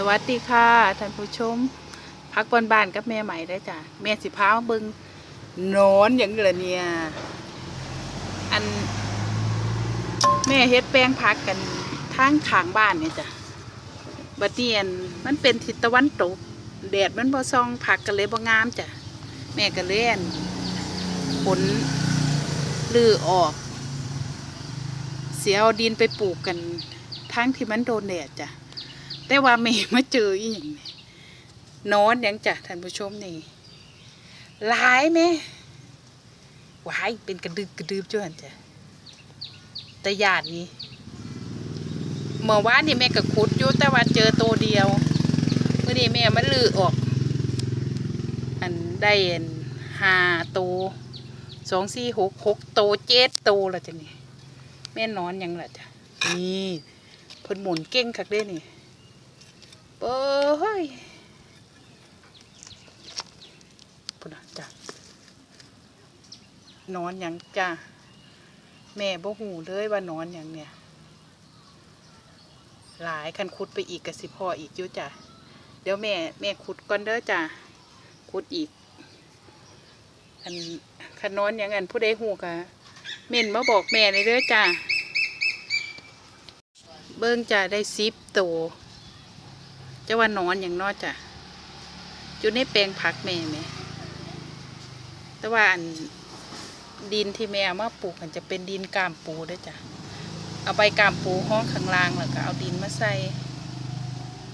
สวัสดีค่ะท่านผู้ชมพักบนบ้านกับแม่ใหม่ได้จ้ะแม่สิพามาเบิงหนอนอย่างเดือเนี่ยอัน แม่เฮ็ดแป้งพักกันทางขางบ้านเนี่ยจ้ะบัดเนียนมันเป็นทิศตะวันตกแดดมันบ่ส่องผักกันเลยบ่งามจ้ะแม่ก็เล่นผลลือออก เสียเอาดินไปปลูกกันทั้งที่มันโดนแดดจ้ะ แต่ว่าแม่มาเจออีหยังนอนยังจ้ะท่านผู้ชมนี่หลายแม่วายเป็นกระดึบกระดึบจ้วนจ้ะแต่ญาตินี้เมื่อวานนี่แม่ก็ขุดอยู่แต่ว่าเจอตัวเดียวเมื่อนี้แม่มันลือออก อันได้อันห้าตัวสองสี่หกหกตัวเจ็ดตัวและจ้ะนี่แม่นอนยังล่ะจ้ะนี่เพิ่นหมุนเก่งคักเด้นี่ เป้ยพุ่นะจ้ะนอนหยังจ้ะแม่บ่หูเลยว่านอนหยังเนี่ย หลายคันขุดไปอีกกับสิพ่ออีกยู่จ้ะเดี๋ยวแม่แม่ขุดก่อนเด้อจ้ะขุดอีกอันคันนอนหยังอันผู้ใดหูกะเม่นมาบอกแม่เลยเด้อจ้ะเบิ่งจ้ะได้สิบตัว จะว่านอนอย่างนอจ้ะอยู่ในแปลงผักแม่แม่แต่ว่าดินที่แม่เอามาปลูกมันจะเป็นดินกามปูด้วยจ้ะเอาใบกามปูห้องข้างล่างแล้วก็เอาดินมาใส่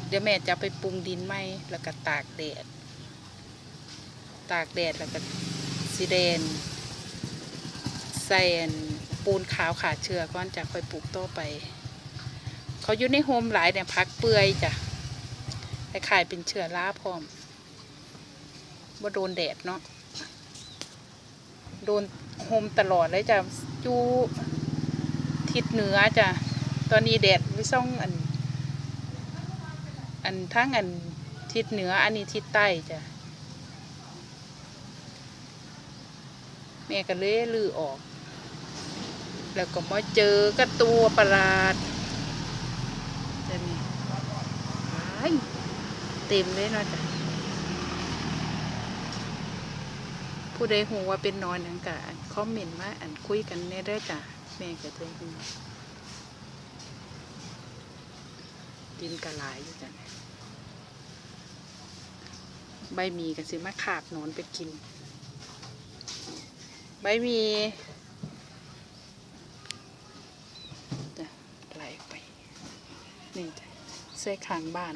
เดี๋ยวแม่จะไปปรุงดินไหมแล้วก็ตากแดด ตากแดดแล้วก็สีแดงใส่อันปูนขาวขาเชื้อก่อนจะค่อยปลูกต่อไป เขาอยู่ในโฮมหลายเนี่ยพักเปื่อยจ้ะ คล้ายๆเป็นเชื้อราพร้อมว่าโดนแดดเนาะโดนโฮมตลอดเลยจ้ะจูทิศเหนือจ้ะตอนนี้แดดไม่ส่องอัน อันทั้งอันทิศเหนืออันนี้ทิศใต้จ้ะแม่ก็เลยลือออก แล้วก็มาเจอกับตัวประหลาดจะนี่ว้าย ต็มเลยเนาะจ้ะผู้ใดหูว่าเป็นนอนหยังกะคอมเมนต์มาอันคุยกันแน่เด้อจ้ะแม่ก็จะหูดินกระลายอยู่จ้ะใบมีก็สิมาขาบหนอนไปกิน ใบมีจ้ะไหลไป นี่จ้ะใส่ข้างบ้าน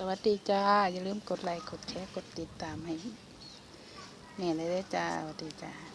สวัสดีจ้า อย่าลืมกดไลค์ กดแชร์ กดติดตามให้แม่เลยได้จ้า สวัสดีจ้า